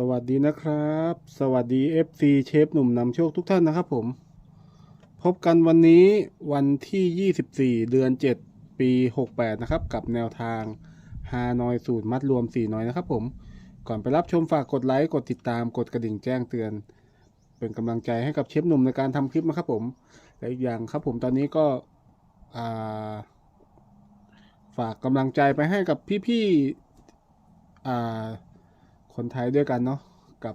สวัสดีนะครับ สวัสดี FC เชฟหนุ่มนำโชคทุกท่านนะครับผม พบกันวันนี้วันที่ 24 เดือน 7 ปี 68 นะครับ กับแนวทางฮานอยสูตรมัดรวม 4 น้อยนะครับผม ก่อนไปรับชมฝากกดไลค์ กดติดตาม กดกระดิ่งแจ้งเตือน เป็นกำลังใจให้กับเชฟหนุ่มในการทำคลิปนะครับผม และอีกอย่างครับผมตอนนี้ก็าฝากกำลังใจไปให้กับพี่ๆอ่า คนไทยด้วยกันเนาะกับ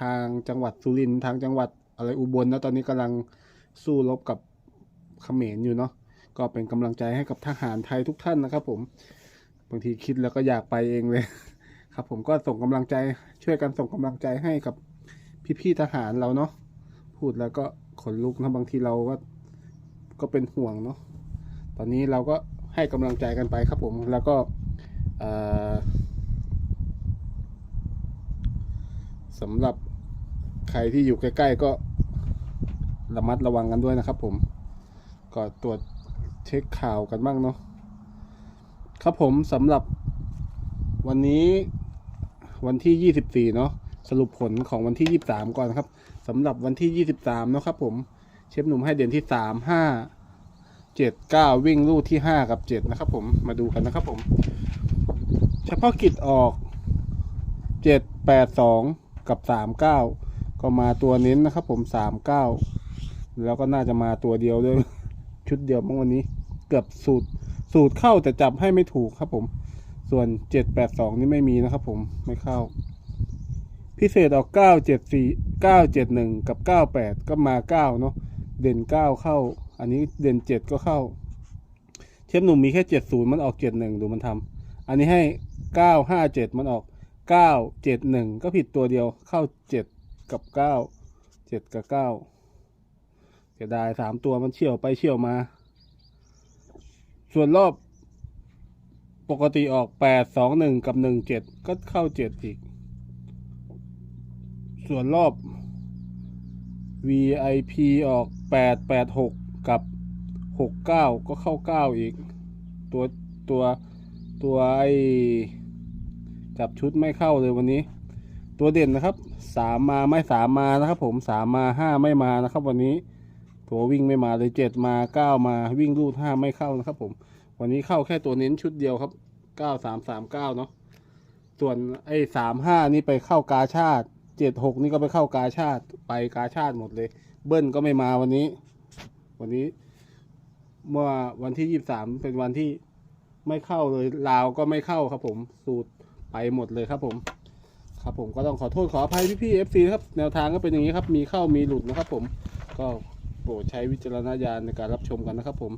ทางจังหวัดสุรินทร์ทางจังหวัดอะไรอุบลนะตอนนี้กำลังสู้รบกับเขมรอยู่เนาะก็เป็นกำลังใจให้กับทหารไทยทุกท่านนะครับ ผมบางทีคิดแล้วก็อยากไปเองเลย ครับ ผมก็ส่งกำลังใจช่วยกันส่งกำลังใจให้กับพี่ๆทหารเราเนาะพูดแล้วก็ขนลุกนะบางทีเราก็ก็เป็นห่วงเนาะตอนนี้เราก็ให้กำลังใจกันไปครับผมแล้วก็เอ่อ สำหรับใครที่อยู่ใกล้ ๆ ก็ระมัดระวังกันด้วยนะครับ ผมก็ตรวจเช็คข่าวกันบ้างเนาะครับผมสำหรับวันนี้วันที่ 24 เนาะสรุปผลของวันที่ 23 ก่อนครับสำหรับวันที่ 23เนาะครับผมเชฟหนุ่มให้เด่นที่ 3 5 7 9 วิ่งลู่ที่ 5 กับ 7 นะครับผมมาดูกันนะครับผม เฉพาะกิจออกเจ็ดแปดสอง กับสามเก้าก็มาตัวเน้นนะครับ ผมสามเก้าแล้วก็น่าจะมาตัวเดียวด้วย ชุดเดียวเมั้งวันนี้ เกือบสูตรสูตรเข้าแต่จับให้ไม่ถูกครับผม ส่วนเจ็ดแปดสองนี่ไม่มีนะครับ ผมไม่เข้า พิเศษออกเก้าเจ็ดสี่เก้าเจ็ดหนึ่งกับเก้าแปดก็มาเก้าเนาะเด่นเก้าเข้า อันนี้เด่นเจ็ดก็เข้า เชฟหนุ่มมีแค่เจ็ดศูนย์มันออกเจ็ดหนึ่งดูมันทำอันนี้ให้เก้าห้าเจ็ดมันออก เก้าเจ็ดหนึ่งก็ผิดตัวเดียวเข้าเจ็ดกับเก้าเจ็ดกับเก้าเสียดายสามตัวมันเชี่ยวไปเชี่ยวมา ส่วนรอบปกติออกแปดสองหนึ่งกับหนึ่งเจ็ดก็เข้าเจ็ดอีก ส่วนรอบ VIP ออกแปดแปดหกกับหกเก้าก็เข้าเก้าอีก ตัวตัวตัวไอ จับชุดไม่เข้าเลยวันนี้ ตัวเด่นนะครับสามมาไม่สามมานะครับ ผมสามมาห้าไม่มานะครับ วันนี้ตัววิ่งไม่มาเลยเจ็ดมาเก้ามาวิ่งรูดห้าไม่เข้านะครับ ผม วันนี้เข้าแค่ตัวเน้นชุดเดียวครับเก้าสามสามเก้าเนาะส่วนไอ้สามห้านี่ไปเข้ากาชาติเจ็ดหกนี่ก็ไปเข้ากาชาติไปกาชาติหมดเลย เบิ้ลก็ไม่มาวันนี้ วันนี้ เมื่อวันที่ยี่สามเป็นวันที่ไม่เข้าเลยลาวก็ไม่เข้าครับผมสูตร ไปหมดเลยครับผม ครับผมก็ต้องขอโทษขออภัยพี่ๆเอฟซีครับแนวทางก็เป็นอย่างนี้ครับ มีเข้ามีหลุดนะครับ ผมก็โปรดใช้วิจารณญาณในการรับชมกันนะครับ ผม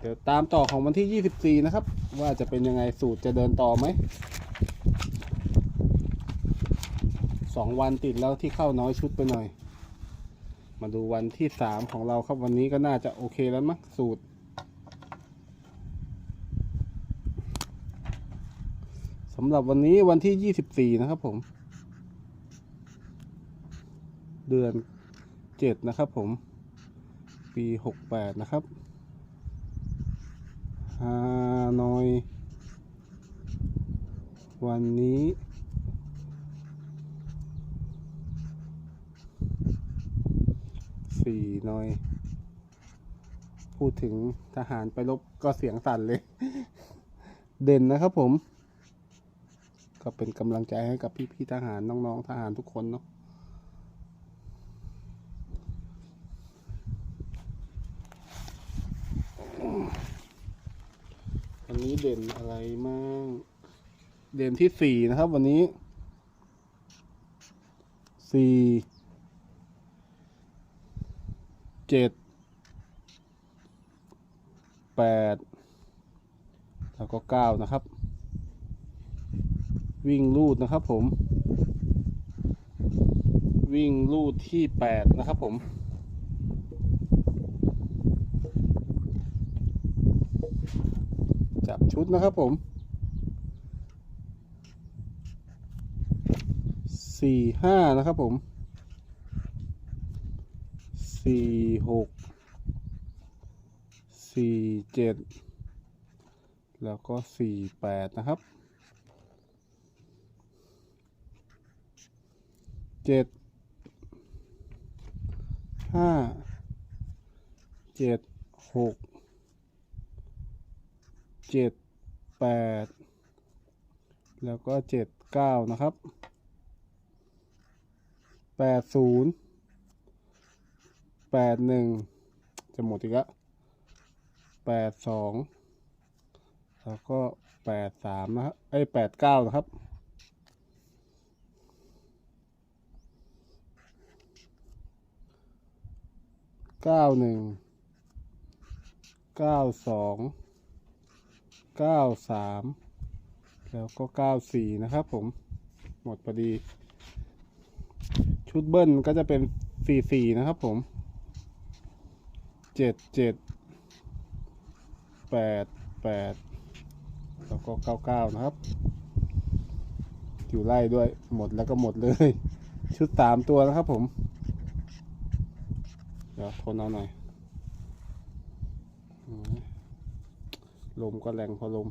เดี๋ยวตามต่อของวันที่ 24 นะครับ ว่าจะเป็นยังไงสูตรจะเดินต่อไหมสองวันติดแล้วที่เข้าน้อยชุดไปหน่อย มาดูวันที่สามของเราครับวันนี้ก็น่าจะโอเคแล้วมั้งสูตร สำหรับวันนี้วันที่24นะครับผม เดือน7นะครับผม ปี68นะครับฮานอย วันนี้สี่หน่อย พูดถึงทหารไปรบก็เสียงสั่นเลย เด่นนะครับผม ก็เป็นกำลังใจให้กับพี่ๆทหารน้องๆทหารทุกคนเนาะวันนี้เด่นอะไรมากเด่นที่สี่นะครับวันนี้สี่เจ็ดแปดแล้วก็เก้านะครับ วิ่งลูดนะครับผม วิ่งลูดที่แปดนะครับผมจับชุดนะครับผม สี่ห้านะครับผม สี่หก สี่เจ็ด แล้วก็สี่แปดนะครับ เจ็ดห้าเจ็ดหกเจ็ดแปดแล้วก็เจ็ดเก้านะครับแปดศูนย์แปดหนึ่งจะหมดอีกแล้วแปดสองแล้วก็แปดสามนะครับไอ้แปดเก้านะครับ เก้าหนึ่งเก้าสองเก้าสามแล้วก็เก้าสี่นะครับผมหมดพอดี ชุดเบิ้ลก็จะเป็นสี่สี่นะครับผมเจ็ดเจ็ดแปดแปดแล้วก็เก้าเก้านะครับ อยู่ไล่ด้วยหมดแล้วก็หมดเลย ชุดสามตัวนะครับผม ดี๋ยวทนเอาหน่อยลมก็แรงพอลม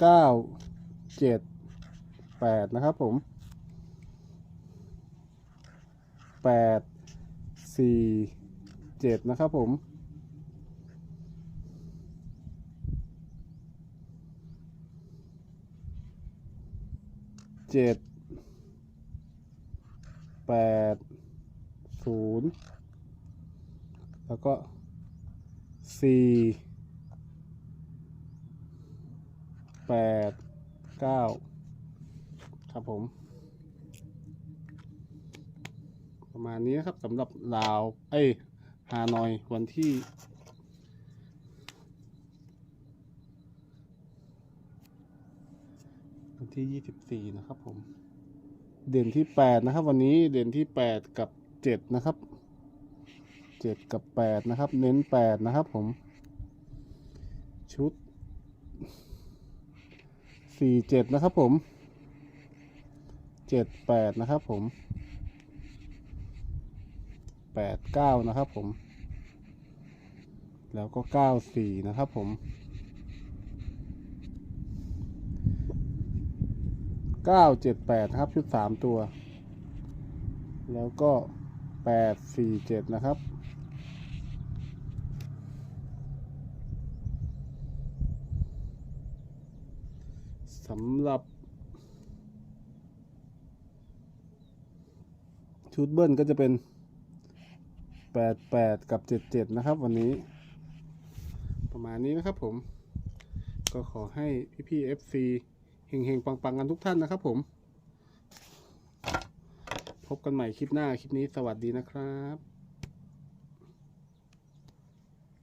เก้า เจ็ด แปดนะครับผม แปด สี่ เจ็ดนะครับผมเจ็ด แปดศูนย์แล้วก็สี่แปดเก้าครับผม ประมาณนี้นะครับสำหรับลาว เอ้ยฮานอยวันที่วันที่ยี่สิบสี่นะครับผม เด่นที่แปดนะครับ วันนี้เด่นที่แปดกับเจ็ดนะครับเจ็ดกับแปดนะครับ เน้นแปดนะครับผม ชุดสี่เจ็ดนะครับผมเจ็ดแปดนะครับผมแปดเก้านะครับผม แล้วก็เก้าสี่นะครับผม เก้าเจ็ดแปดนะครับ ชุดสามตัว แล้วก็แปดสี่เจ็ดนะครับ สำหรับ ชุดเบิ้ลก็จะเป็นแปดแปดกับเจ็ดเจ็ดนะครับ วันนี้ ประมาณนี้นะครับผม ก็ขอให้พี่ๆ FC เฮงๆ ปังๆ กันทุกท่านนะครับผม พบกันใหม่คลิปหน้า คลิปนี้สวัสดีนะครับ